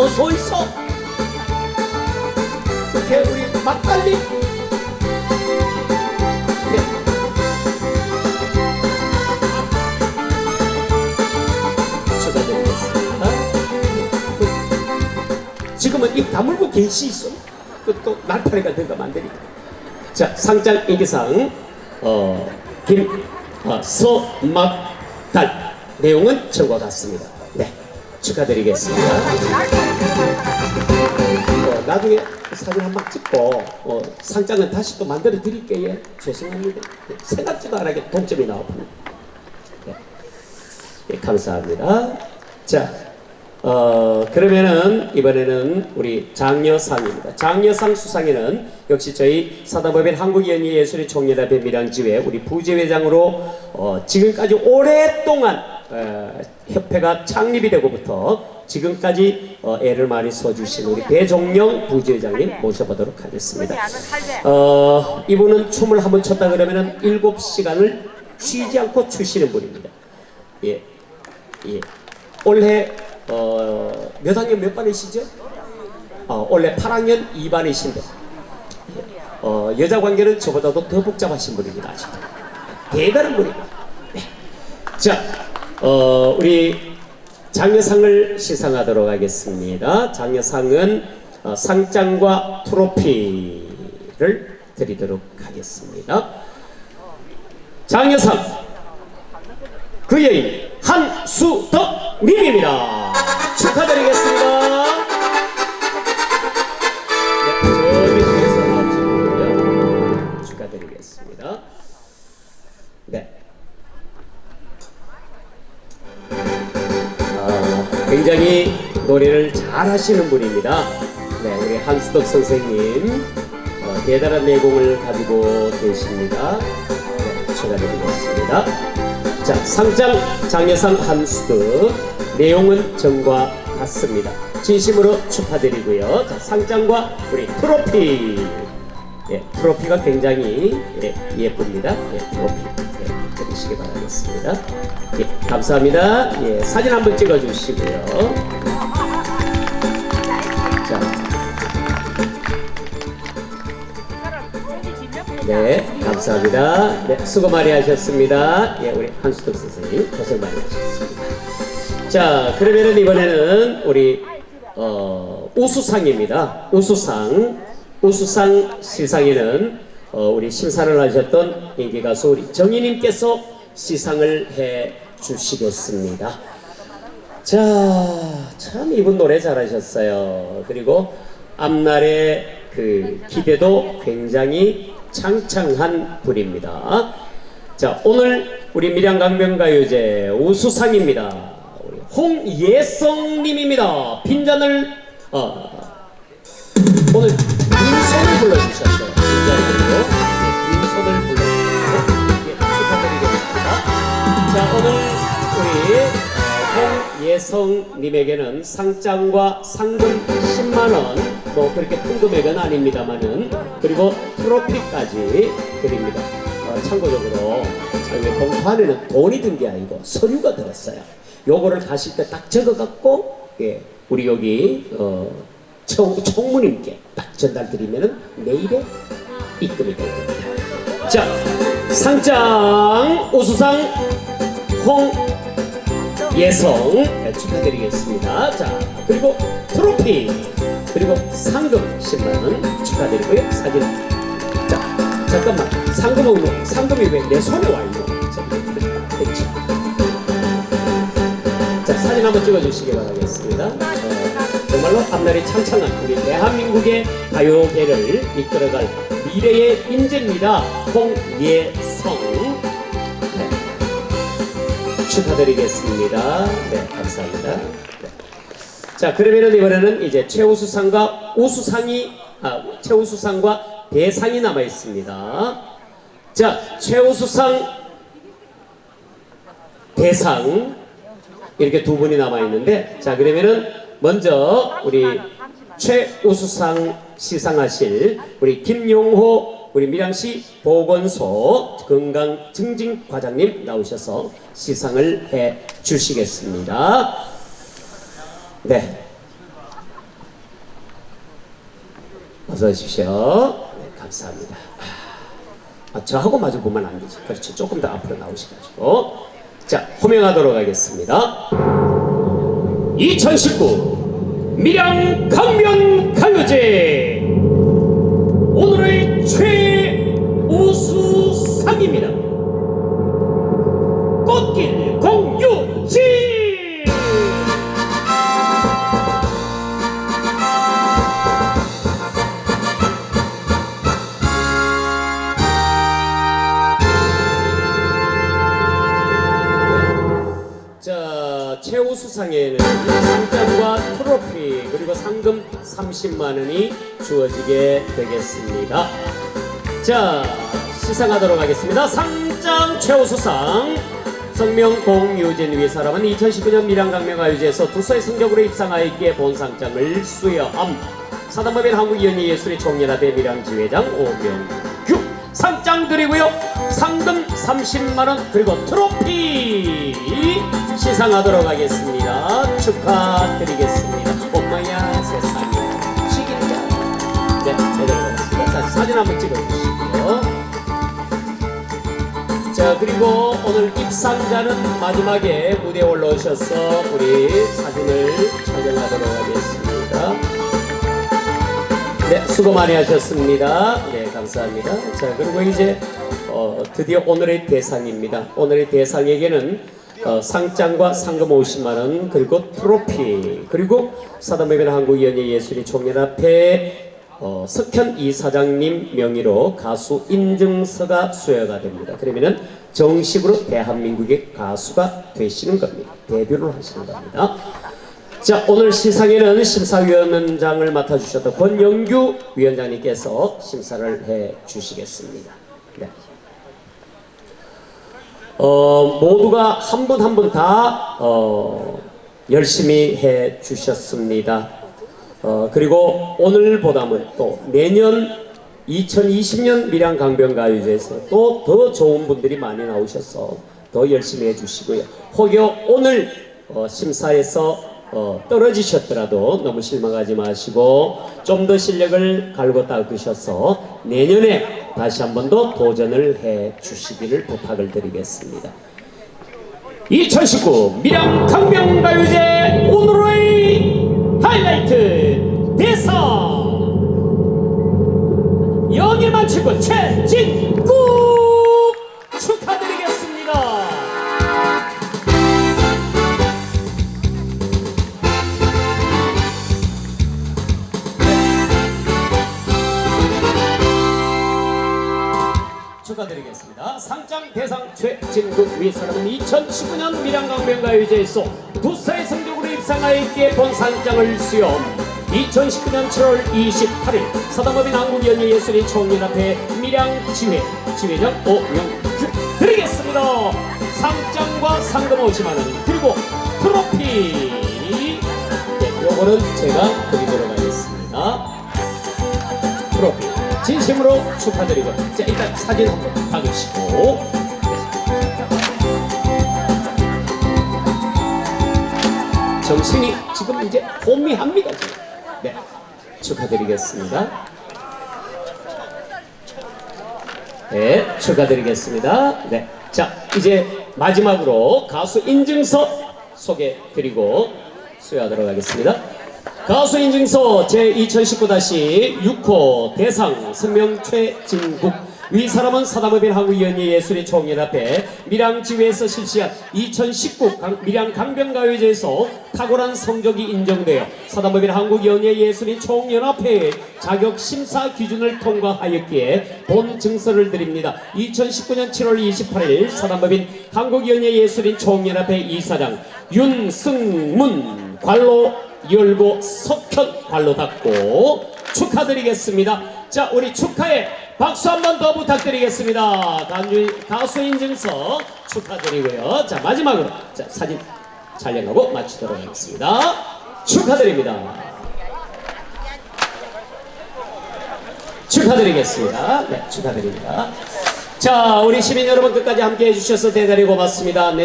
어서 있어. 우리 막달리. 그, 지금은 입 다물고 계시 있어. 그또 날파리가 들어가면 안 되니까. 자, 상장 인기상 어, 김 어, 서막달 내용은 적어 같습니다. 네, 축하드리겠습니다. 어, 나중에 사진 한방 찍고 어, 상장은 다시 또 만들어 드릴게요. 죄송합니다. 네, 생각지도 않게 동점이. 네. 예, 감사합니다. 자, 어, 그러면은 이번에는 우리 장려상입니다. 장려상 수상에는 역시 저희 사단법인 한국연예예술의 총연합회 밀양지회 우리 부지회장으로 어, 지금까지 오랫동안 어, 협회가 창립이 되고부터 지금까지 어, 애를 많이 써주신 우리 배종영 부지회장님 모셔보도록 하겠습니다. 어, 이분은 춤을 한번 췄다 그러면은 일곱 시간을 쉬지 않고 추시는 분입니다. 예, 예. 올해 어, 몇 학년 몇 반이시죠? 어, 원래 8학년 2반이신데 어, 여자 관계는 저보다도 더 복잡하신 분입니다. 아직도. 대단한 분입니다. 네. 자, 어, 우리 장려상을 시상하도록 하겠습니다. 장려상은 어, 상장과 트로피를 드리도록 하겠습니다. 장려상 그 여인 한수덕 님입니다. 축하드리겠습니다. 네. 축하드리겠습니다. 네. 굉장히 노래를 잘 하시는 분입니다. 네, 우리 한수덕 선생님 어, 대단한 내공을 가지고 계십니다. 네, 축하드리겠습니다. 자, 상장 장려상 한수덕 내용은 전과 같습니다. 진심으로 축하드리고요. 자, 상장과 우리 트로피. 예, 트로피가 굉장히 예, 예쁩니다. 예, 트로피. 예, 드리시기 바라겠습니다. 예, 감사합니다. 예, 사진 한번 찍어주시고요. 자, 네, 감사합니다. 네, 수고 많이 하셨습니다. 예, 우리 한수덕 선생님 고생 많이 하셨습니다. 자, 그러면은 이번에는 우리 어, 우수상입니다. 우수상, 우수상 시상에는 어, 우리 심사를 하셨던 인기 가수 우리 정희님께서 시상을 해 주시겠습니다. 자, 참 이분 노래 잘하셨어요. 그리고 앞날의 그 기대도 굉장히 창창한 분입니다. 자, 오늘 우리 밀양강변가요제 우수상입니다. 홍예성님입니다. 빈잔을 어, 오늘 빈손을 불러주셨어요. 네, 자, 오늘 우리 어, 홍예성님에게는 상장과 상금 10만 원, 뭐 그렇게 큰 금액은 아닙니다만은 그리고 트로피까지 드립니다. 어, 참고적으로 저희 공판에는 돈이 든 게 아니고 서류가 들었어요. 요거를 가실 때 딱 적어갖고 예, 우리 여기 어, 청, 총무님께 딱 전달드리면은 내일에 입금이 될 겁니다. 자, 상장 우수상 홍 예성 네, 축하드리겠습니다. 자 그리고 트로피 그리고 상금 10만 원 축하드리고요. 사진 자 잠깐만 상금은 뭐, 상금이 왜 내 손에 와 있노? 저기 됐지. 자 사진 한번 찍어주시기 바라겠습니다. 어, 정말로 앞날이 창창한 우리 대한민국의 가요계를 이끌어갈 미래의 인재입니다. 홍예성. 네. 축하드리겠습니다. 네, 감사합니다. 네. 자, 그러면은 이번에는 이제 최우수상과 우수상이 아, 최우수상과 대상이 남아 있습니다. 자, 최우수상 대상 이렇게 두 분이 남아 있는데 자, 그러면은 먼저 우리 최우수상 시상하실 우리 김용호 우리 밀양시 보건소 건강 증진 과장님 나오셔서 시상을 해 주시겠습니다. 네. 어서 오십시오. 네, 감사합니다. 아, 저하고 마주 보면 안 되죠. 그렇죠. 조금 더 앞으로 나오셔가지고. 자, 호명하도록 하겠습니다. 2019 밀양 강변 우수상에는 상장과 트로피 그리고 상금 30만 원이 주어지게 되겠습니다. 자 시상하도록 하겠습니다. 상장 최우수상 성명 공유진 위 사람은 2019년 밀양강명가요제에서 두서의 성적으로 입상하였기에 본상장을 수여함 사단법인 한국위원회 예술의 총연합회 밀양지회장 오명규 상장 드리고요 상금 30만원 그리고 트로피 시상하도록 하겠습니다. 축하드리겠습니다. 엄마야 세상에. 시기자 네 내려가겠습니다. 자 사진 한번 찍어주시고요. 자 그리고 오늘 입상자는 마지막에 무대에 올라오셔서 우리 사진을 촬영하도록 하겠습니다. 네 수고 많이 하셨습니다. 네 감사합니다. 자 그리고 이제 어, 드디어 오늘의 대상입니다. 오늘의 대상에게는 어, 상장과 상금 50만 원 그리고 트로피 그리고 사단법인 한국연예 예술인 총연합회 어, 석현 이사장님 명의로 가수 인증서가 수여가 됩니다. 그러면은 정식으로 대한민국의 가수가 되시는 겁니다. 데뷔를 하시는 겁니다. 자 오늘 시상에는 심사위원장을 맡아주셨던 권영규 위원장님께서 심사를 해 주시겠습니다. 네. 어, 모두가 한 분 한 분다 어, 열심히 해 주셨습니다. 어, 그리고 오늘보다는 또 내년 2020년 밀양 강변가요제에서 또 더 좋은 분들이 많이 나오셔서 더 열심히 해주시고요. 혹여 오늘 어, 심사에서 어, 떨어지셨더라도 너무 실망하지 마시고 좀 더 실력을 갈고 닦으셔서 내년에 다시 한 번 더 도전을 해 주시기를 부탁을 드리겠습니다. 2019 밀양 강명가요제 오늘의 하이라이트 대상 영일만 치고 최진 축하드리겠습니다. 상장 대상 최진국 위사람은 2019년 밀양강변가요제에서 두사의 성적으로 입상하였기에 본 상장을 수여 2019년 7월 28일 사단법인 한국연예 예술인 총연합회 밀양지회 지회장 오명규 드리겠습니다. 상장과 상금 50만원 그리고 트로피 네, 요거는 제가 드리도록 하겠습니다. 진심으로 축하드리고 자 일단 사진 한번 박으시고. 정신이 지금 이제 혼미합니다 지금. 네. 축하드리겠습니다. 네 축하드리겠습니다. 네자 이제 마지막으로 가수 인증서 소개드리고 수여하도록 하겠습니다 가수 인증서 제2019-6호 대상 성명 최진국 위 사람은 사단법인 한국연예 예술의 총연합회 밀양지회에서 실시한 2019 강- 밀양 강변가요제에서 탁월한 성적이 인정되어 사단법인 한국연예 예술인 총연합회의 자격 심사 기준을 통과하였기에 본 증서를 드립니다. 2019년 7월 28일 사단법인 한국연예 예술인 총연합회 이사장 윤승문 관로 열고 석현 관로 닫고 축하드리겠습니다. 자, 우리 축하에 박수 한 번 더 부탁드리겠습니다. 가수 인증서 축하드리고요. 자, 마지막으로 자, 사진 촬영하고 마치도록 하겠습니다. 축하드립니다. 축하드리겠습니다. 네, 축하드립니다. 자, 우리 시민 여러분 끝까지 함께 해주셔서 대단히 고맙습니다. 네,